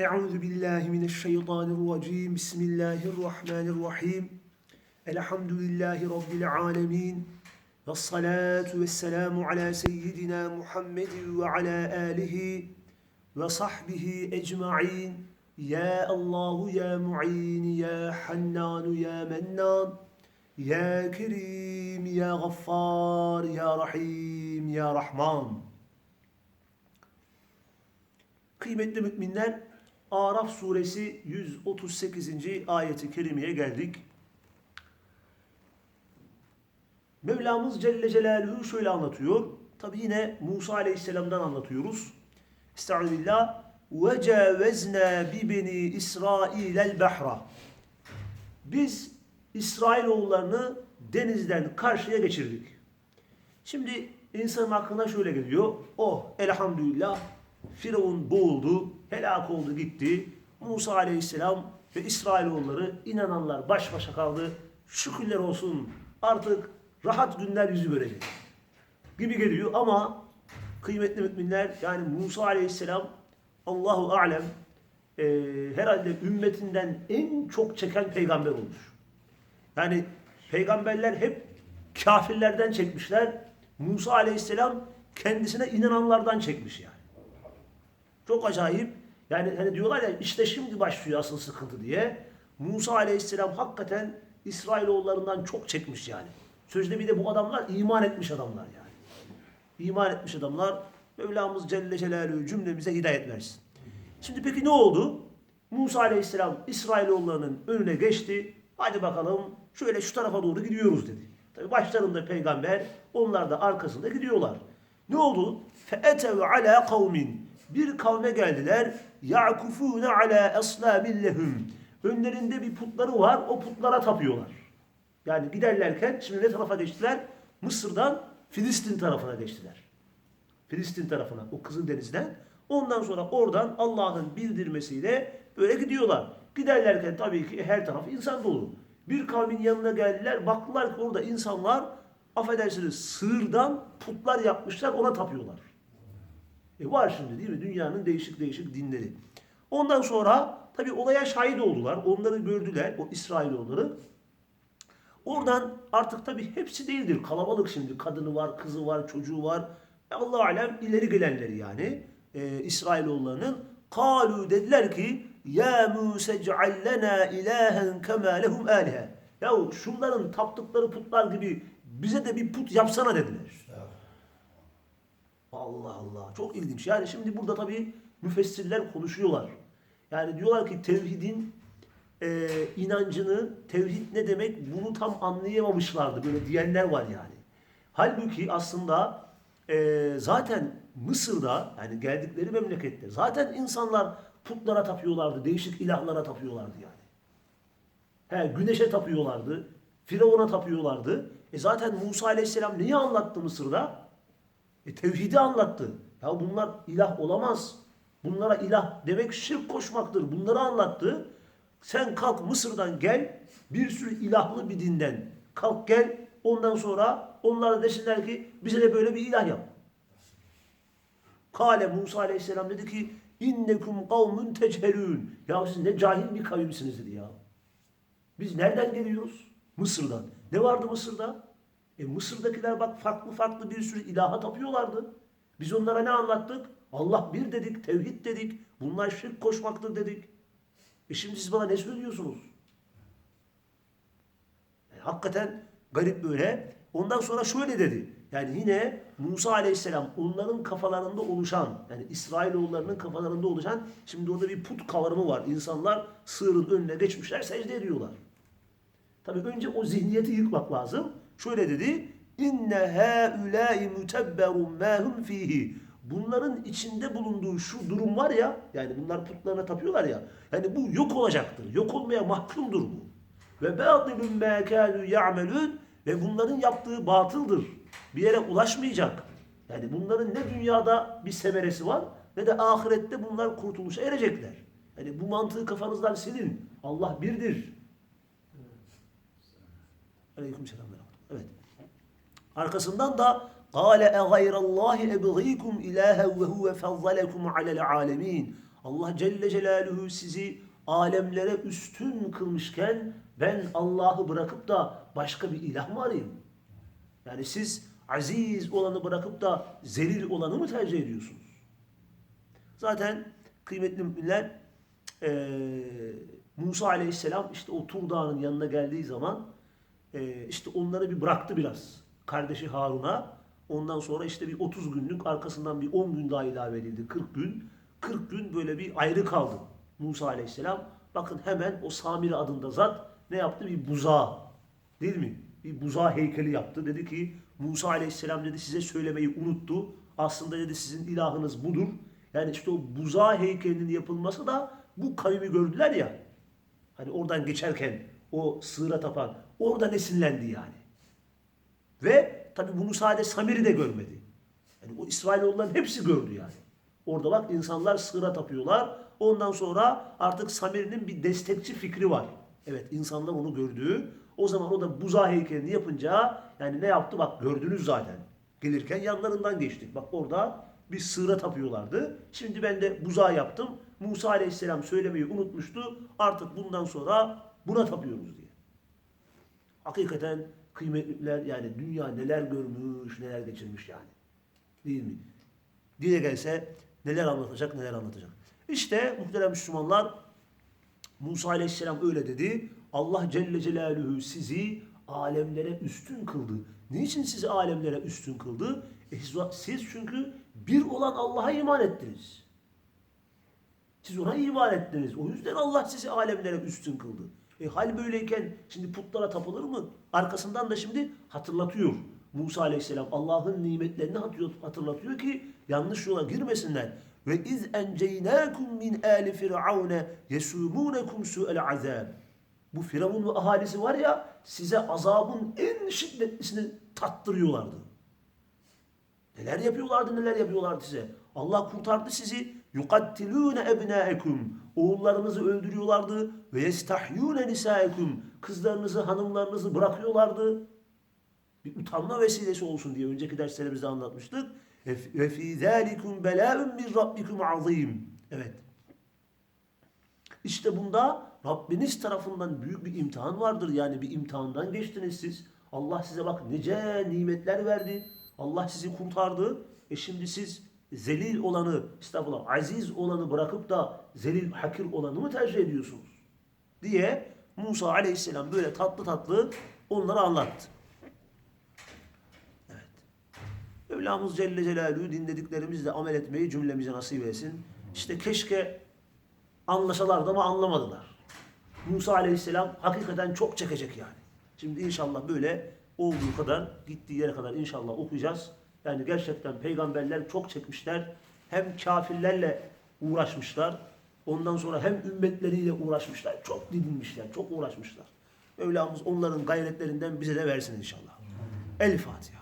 Euzu billahi mineşşeytanirracim. Bismillahirrahmanirrahim. Elhamdülillahi rabbil alamin. Ves salatu vesselamu ala seyyidina Muhammedin ve ala alihi ve sahbihi ecmaîn. Ya Allahu ya Mu'in ya Hannan ya Mennan. Ya Kerim ya Gaffar ya Rahim ya Rahman. Kıymetli müminler, Araf suresi 138. ayeti kerimeye geldik. Mevlamız Celle Celaluhu şöyle anlatıyor. Tabi yine Musa Aleyhisselam'dan anlatıyoruz. Estağfirullah. وَجَاوَزْنَا بِبَنِي İsrail el bahra. Biz İsrailoğullarını denizden karşıya geçirdik. Şimdi insanın aklına şöyle geliyor. Oh elhamdülillah Firavun boğuldu, helak oldu gitti. Musa aleyhisselam ve İsrailoğulları inananlar baş başa kaldı. Şükürler olsun artık rahat günler yüzü görecek gibi geliyor ama kıymetli müminler yani Musa aleyhisselam Allahu alem e, herhalde ümmetinden en çok çeken peygamber olmuş. Yani peygamberler hep kafirlerden çekmişler. Musa aleyhisselam kendisine inananlardan çekmiş yani. Çok acayip. Yani hani diyorlar ya işte şimdi başlıyor asıl sıkıntı diye. Musa aleyhisselam hakikaten İsrailoğullarından çok çekmiş yani. Sözde bir de bu adamlar iman etmiş adamlar yani. İman etmiş adamlar. Mevlamız Celle Celaluhu cümlemize hidayet versin. Şimdi peki ne oldu? Musa aleyhisselam İsrailoğullarının önüne geçti. Hadi bakalım şöyle şu tarafa doğru gidiyoruz dedi. Tabi başlarında peygamber, onlar da arkasında gidiyorlar. Ne oldu? فَاَتَوْ عَلَى قَوْمٍ bir kavme geldiler. Yakufune ala eslabillehum. Önlerinde bir putları var. O putlara tapıyorlar. Yani giderlerken şimdi ne tarafa geçtiler? Mısır'dan Filistin tarafına geçtiler. Filistin tarafına. O Kızıldeniz'den. Ondan sonra oradan Allah'ın bildirmesiyle böyle gidiyorlar. Giderlerken tabii ki her taraf insan dolu. Bir kavmin yanına geldiler. Baktılar ki orada insanlar affedersiniz sığırdan putlar yapmışlar ona tapıyorlar. E var şimdi değil mi? Dünyanın değişik değişik dinleri. Ondan sonra tabii olaya şahit oldular. Onları gördüler, o İsrailoğulları. Oradan artık tabii hepsi değildir. Kalabalık şimdi. Kadını var, kızı var, çocuğu var. E Allah alem ileri gelenleri yani. E, İsrailoğullarının. Kalu dediler ki Ya Musa ceal ilahen kema lehum alihe. Yahu şunların taptıkları putlar gibi bize de bir put yapsana dediler. Allah Allah. Çok ilginç. Yani şimdi burada tabii müfessirler konuşuyorlar. Yani diyorlar ki tevhidin e, inancını, tevhid ne demek bunu tam anlayamamışlardı. Böyle diyenler var yani. Halbuki aslında e, zaten Mısır'da yani geldikleri memlekette zaten insanlar putlara tapıyorlardı. Değişik ilahlara tapıyorlardı yani. He, güneşe tapıyorlardı. Firavun'a tapıyorlardı. E zaten Musa Aleyhisselam neyi anlattı Mısır'da? E tevhidi anlattı. Ya bunlar ilah olamaz. Bunlara ilah demek şirk koşmaktır. Bunları anlattı. Sen kalk Mısır'dan gel. Bir sürü ilahlı bir dinden. Kalk gel. Ondan sonra onlar da desinler ki bize de böyle bir ilah yap. Kale Musa Aleyhisselam dedi ki innekum kavmun tecelün. Ya siz ne cahil bir kavimsiniz dedi ya. Biz nereden geliyoruz? Mısır'dan. Ne vardı Mısır'da? E Mısır'dakiler bak farklı farklı bir sürü ilaha tapıyorlardı. Biz onlara ne anlattık? Allah bir dedik, tevhid dedik. Bunlar şirk koşmaktır dedik. E şimdi siz bana ne söylüyorsunuz? E, hakikaten garip böyle. Ondan sonra şöyle dedi. Yani yine Musa Aleyhisselam onların kafalarında oluşan yani İsrailoğullarının kafalarında oluşan şimdi orada bir put kavramı var. İnsanlar sığırın önüne geçmişler secde ediyorlar. Tabii önce o zihniyeti yıkmak lazım. Şöyle dedi. İnne haulâi mutebberun mâ hum fihi. Bunların içinde bulunduğu şu durum var ya, yani bunlar putlarına tapıyorlar ya, yani bu yok olacaktır. Yok olmaya mahkumdur bu. Ve bâtilun mâ kânû ya'melûn ve bunların yaptığı batıldır. Bir yere ulaşmayacak. Yani bunların ne dünyada bir semeresi var ne de ahirette bunlar kurtuluşa erecekler. Yani bu mantığı kafanızdan silin. Allah birdir. Aleyküm selam. Evet. Arkasından da قال اغير الله ابغيكم الها وهو فضلكم على العالمين Allah Celle Celaluhu sizi alemlere üstün kılmışken ben Allah'ı bırakıp da başka bir ilah mı arayayım? Yani siz aziz olanı bırakıp da zelil olanı mı tercih ediyorsunuz? Zaten kıymetli müminler eee, Musa aleyhisselam işte o Tur Dağı'nın yanına geldiği zaman eee, işte onları bir bıraktı biraz. Kardeşi Harun'a. Ondan sonra işte bir 30 günlük arkasından bir 10 gün daha ilave edildi. 40 gün. 40 gün böyle bir ayrı kaldı Musa aleyhisselam. Bakın hemen o Samiri adında zat ne yaptı? Bir buzağı. Değil mi? Bir buzağı heykeli yaptı. Dedi ki Musa aleyhisselam dedi size söylemeyi unuttu. Aslında dedi sizin ilahınız budur. Yani işte o buzağı heykelinin yapılması da bu kavmi gördüler ya. Hani oradan geçerken o sığıra tapan orada esinlendi yani. Ve tabi bunu sadece Samiri de görmedi. Yani o İsrailoğulların hepsi gördü yani. Orada bak insanlar sığıra tapıyorlar. Ondan sonra artık Samiri'nin bir destekçi fikri var. Evet insanlar onu gördü. O zaman o da buzağı heykelini yapınca yani ne yaptı bak gördünüz zaten. Gelirken yanlarından geçtik. Bak orada bir sığıra tapıyorlardı. Şimdi ben de buzağı yaptım. Musa aleyhisselam söylemeyi unutmuştu. Artık bundan sonra buna tapıyoruz diye. Hakikaten kıymetliler yani dünya neler görmüş, neler geçirmiş yani. Değil mi? Dile gelse neler anlatacak, neler anlatacak. İşte muhterem Müslümanlar Musa Aleyhisselam öyle dedi. Allah Celle Celaluhu sizi alemlere üstün kıldı. Niçin sizi alemlere üstün kıldı? E siz- çünkü bir olan Allah'a iman ettiniz. Siz ona iman ettiniz. O yüzden Allah sizi alemlere üstün kıldı. E hal böyleyken şimdi putlara tapılır mı? Arkasından da şimdi hatırlatıyor. Musa Aleyhisselam Allah'ın nimetlerini hatırlatıyor, ki yanlış yola girmesinler. Ve iz enceynakum min ali firavune yesumunukum su'el azab. Bu Firavun ve ahalisi var ya size azabın en şiddetlisini tattırıyorlardı. Neler yapıyorlardı neler yapıyorlardı size. Allah kurtardı sizi. Yukattilûne ebnâekum. Oğullarınızı öldürüyorlardı. Ve yestahyûne nisâekum. Kızlarınızı, hanımlarınızı bırakıyorlardı. Bir utanma vesilesi olsun diye önceki derslerimizde anlatmıştık. Ve fî zâlikum belâun min rabbikum azîm. Evet. İşte bunda Rabbiniz tarafından büyük bir imtihan vardır. Yani bir imtihandan geçtiniz siz. Allah size bak nice nimetler verdi. Allah sizi kurtardı. E şimdi siz zelil olanı, estağfurullah, aziz olanı bırakıp da zelil, hakir olanı mı tercih ediyorsunuz? Diye Musa aleyhisselam böyle tatlı tatlı onlara anlattı. Evet. Mevlamız Celle Celaluhu dinlediklerimizle amel etmeyi cümlemize nasip etsin. İşte keşke anlaşalardı ama anlamadılar. Musa Aleyhisselam hakikaten çok çekecek yani. Şimdi inşallah böyle olduğu kadar, gittiği yere kadar inşallah okuyacağız. Yani gerçekten peygamberler çok çekmişler. Hem kafirlerle uğraşmışlar. Ondan sonra hem ümmetleriyle uğraşmışlar. Çok didinmişler, çok uğraşmışlar. Mevlamız onların gayretlerinden bize de versin inşallah. El Fatiha.